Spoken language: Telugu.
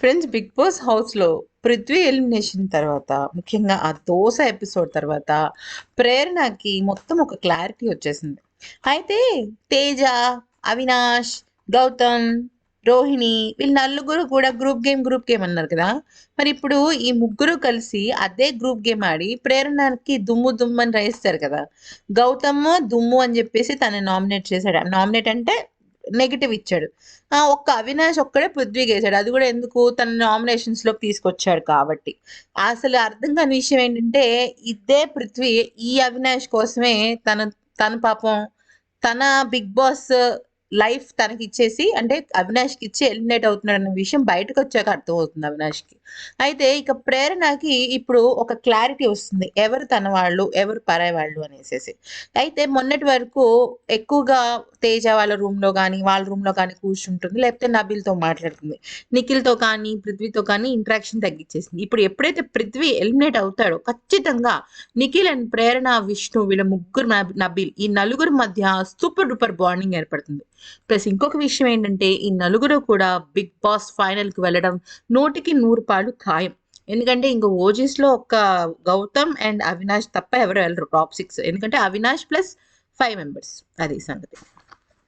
ఫ్రెండ్స్ బిగ్ బాస్ హౌస్లో పృథ్వీ ఎలిమినేషన్ తర్వాత ముఖ్యంగా ఆ దోశ ఎపిసోడ్ తర్వాత ప్రేరణకి మొత్తం ఒక క్లారిటీ వచ్చేసింది. అయితే తేజ అవినాష్ గౌతమ్ రోహిణి వీళ్ళు నలుగురు కూడా గ్రూప్ గేమ్ గ్రూప్ గేమ్ అన్నారు కదా? మరి ఇప్పుడు ఈ ముగ్గురు కలిసి అదే గ్రూప్ గేమ్ ఆడి ప్రేరణకి దుమ్ము దుమ్ము అని రాయిస్తారు కదా? గౌతమ్ దుమ్ము అని చెప్పేసి తను నామినేట్ చేశాడు. నామినేట్ అంటే నెగిటివ్ ఇచ్చాడు. ఆ, ఒక్క అవినాష్ ఒక్కడే పృథ్వీకి వేసాడు అది కూడా ఎందుకు? తన నామినేషన్స్లోకి తీసుకొచ్చాడు కాబట్టి. అసలు అర్థం కాని విషయం ఏంటంటే ఇదే పృథ్వీ ఈ అవినాష్ కోసమే తన తన పాపం తన బిగ్ బాస్ లైఫ్ తనకి ఇచ్చేసి అంటే అవినాష్కి ఇచ్చి ఎలిమినేట్ అవుతున్నాడు అన్న విషయం బయటకు వచ్చాక అర్థమవుతుంది అవినాష్కి. అయితే ఇక ప్రేరణకి ఇప్పుడు ఒక క్లారిటీ వస్తుంది. ఎవరు తన వాళ్ళు ఎవరు పరాయి వాళ్ళు అనేసి అయితే మొన్నటి వరకు ఎక్కువగా తేజ వాళ్ళ రూమ్లో కానీ వాళ్ళ రూమ్లో కానీ కూర్చుంటుంది. లేకపోతే నబిల్తో మాట్లాడుతుంది. నిఖిల్తో కానీ పృథ్వీతో కానీ ఇంటరాక్షన్ తగ్గించేసింది. ఇప్పుడు ఎప్పుడైతే పృథ్వీ ఎలిమినేట్ అవుతాడో ఖచ్చితంగా నిఖిల్ అండ్ ప్రేరణ విష్ణు వీళ్ళ ముగ్గురు నబిల్ ఈ నలుగురు మధ్య సూపర్ డూపర్ బాండింగ్ ఏర్పడుతుంది. ప్లస్ ఇంకొక విషయం ఏంటంటే ఈ నలుగురు కూడా బిగ్ బాస్ ఫైనల్కి వెళ్ళడం నూటికి నూరు వాళ్ళు ఖాయం. ఎందుకంటే ఇంక ఓజీస్లో ఒక గౌతమ్ అండ్ అవినాష్ తప్ప ఎవరు వెళ్ళరు టాప్ సిక్స్ ఎందుకంటే అవినాష్ ప్లస్ ఫైవ్ మెంబర్స్ అది సంగతి.